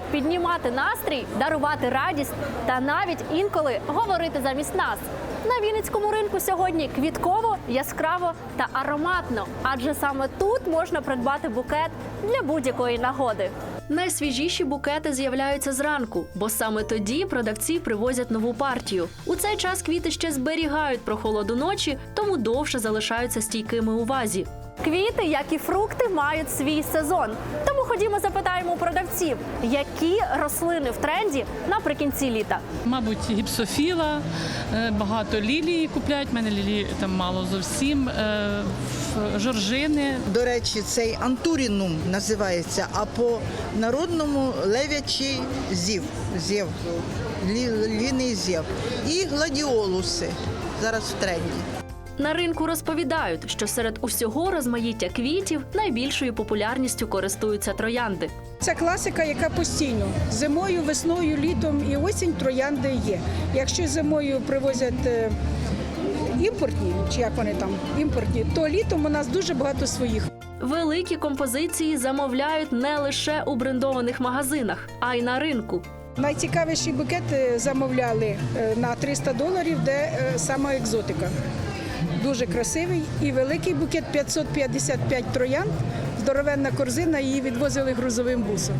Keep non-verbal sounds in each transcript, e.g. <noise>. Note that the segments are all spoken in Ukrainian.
можуть піднімати настрій, дарувати радість та навіть інколи говорити замість нас. На Вінницькому ринку сьогодні квітково, яскраво та ароматно, адже саме тут можна придбати букет для будь-якої нагоди. Найсвіжіші букети з'являються зранку, бо саме тоді продавці привозять нову партію. У цей час квіти ще зберігають прохолоду ночі, тому довше залишаються стійкими у вазі. Квіти, як і фрукти, мають свій сезон. Ходімо запитаємо у продавців, які рослини в тренді наприкінці літа. Мабуть, гіпсофіла, е, багато лілії купляють. У мене лілії там мало зовсім. е, Жоржини. До речі, цей антурінум називається, а по народному левячий зів. зів. Лі- Ліний зів. І гладіолуси зараз в тренді. На ринку розповідають, що серед усього розмаїття квітів найбільшою популярністю користуються троянди. Це класика, яка постійно зимою, весною, літом і осінь троянди є. Якщо зимою привозять е, імпортні, чи як вони там імпортні, то літом у нас дуже багато своїх. Великі композиції замовляють не лише у брендованих магазинах, а й на ринку. Найцікавіший букет е, замовляли е, на 300 доларів, де е, сама екзотика. Дуже красивий і великий букет 555 троянд. Здоровенна корзина, її відвозили грузовим бусом.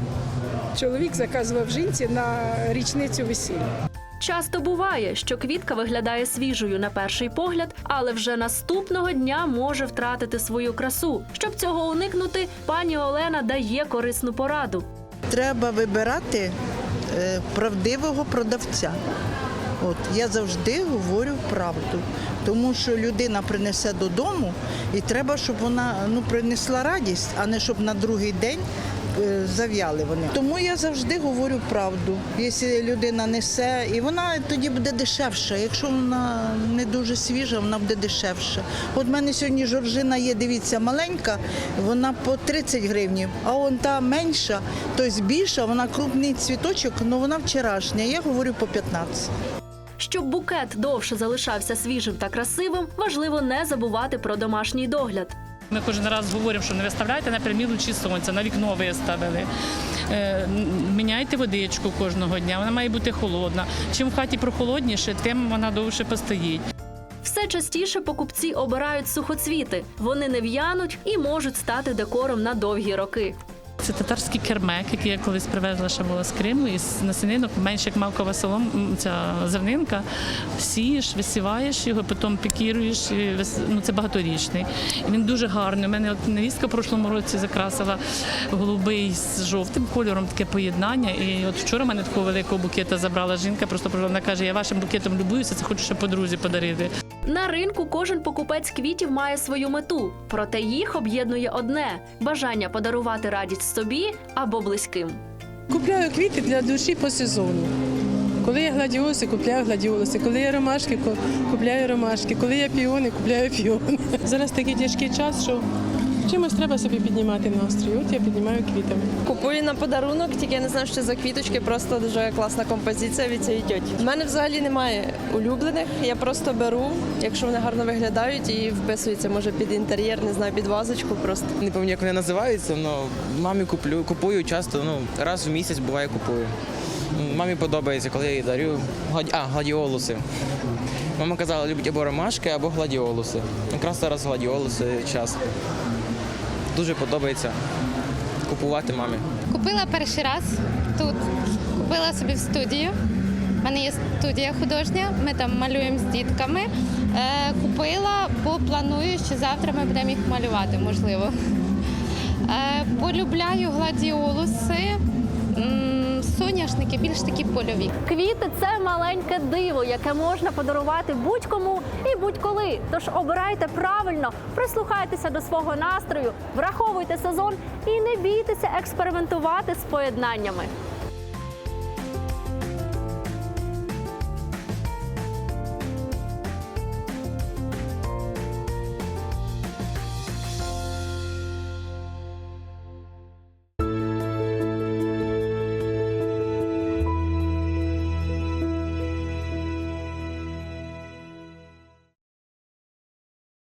Чоловік заказував жінці на річницю весілля. Часто буває, що квітка виглядає свіжою на перший погляд, але вже наступного дня може втратити свою красу. Щоб цього уникнути, пані Олена дає корисну пораду. Треба вибирати е, правдивого продавця. От я завжди говорю правду, тому що людина принесе додому, і треба, щоб вона ну принесла радість, а не щоб на другий день е, зав'яли вони. Тому я завжди говорю правду. Якщо людина несе, і вона тоді буде дешевша. Якщо вона не дуже свіжа, вона буде дешевша. От в мене сьогодні жоржина є, дивіться, маленька, вона по 30 гривнів, а он та менша, тобто більша, вона крупний цвіточок, але вона вчорашня. Я говорю по 15. Щоб букет довше залишався свіжим та красивим, важливо не забувати про домашній догляд. Ми кожен раз говоримо, що не виставляйте на прямі лучі сонця, на вікно виставили. Е, Міняйте водичку кожного дня, вона має бути холодна. Чим в хаті прохолодніше, тим вона довше постоїть. Все частіше покупці обирають сухоцвіти. Вони не в'януть і можуть стати декором на довгі роки. Це татарський кермек, який я колись привезла ще була з Криму, із насінинок, менше як мавкова солом, ця зернинка. Сієш, висіваєш його, потім пікіруєш. і вис- Ну, це багаторічний. І він дуже гарний. У мене от невістка в прошлому році закрасила голубий з жовтим кольором, таке поєднання. І от вчора мене такого великого букета забрала жінка, просто вона каже, я вашим букетом любуюся, це хочу ще подрузі подарити. На ринку кожен покупець квітів має свою мету, проте їх об'єднує одне бажання подарувати радість собі або близьким. Купляю квіти для душі по сезону. Коли є гладіоси, купляю гладіоси. Коли є ромашки, купляю ромашки. Коли є піони, купляю піони. <laughs> Зараз такий тяжкий час, що чимось треба собі піднімати настрій. От я піднімаю квітами. Купую на подарунок, тільки я не знаю, що за квіточки, просто дуже класна композиція від цієї тьоті. У мене взагалі немає улюблених. Я просто беру, якщо вони гарно виглядають і вписуються, може під інтер'єр, не знаю, під вазочку просто. Не пам'ятаю, як вони називаються, але мамі куплю, купую часто, ну, раз в місяць буває купую. Мамі подобається, коли я їй дарю гладі... а, гладіолуси. Мама казала, любить або ромашки, або гладіолуси. Якраз зараз гладіолуси час. Дуже подобається купувати мамі. Купила перший раз тут. Купила собі в студію. У мене є студія художня, ми там малюємо з дітками. Е, купила, бо планую, що завтра ми будемо їх малювати, можливо. Е, полюбляю гладіолуси, соняшники, більш такі польові. Квіти це маленьке диво, яке можна подарувати будь-кому і будь-коли. Тож обирайте правильно, прислухайтеся до свого настрою, враховуйте сезон і не бійтеся експериментувати з поєднаннями.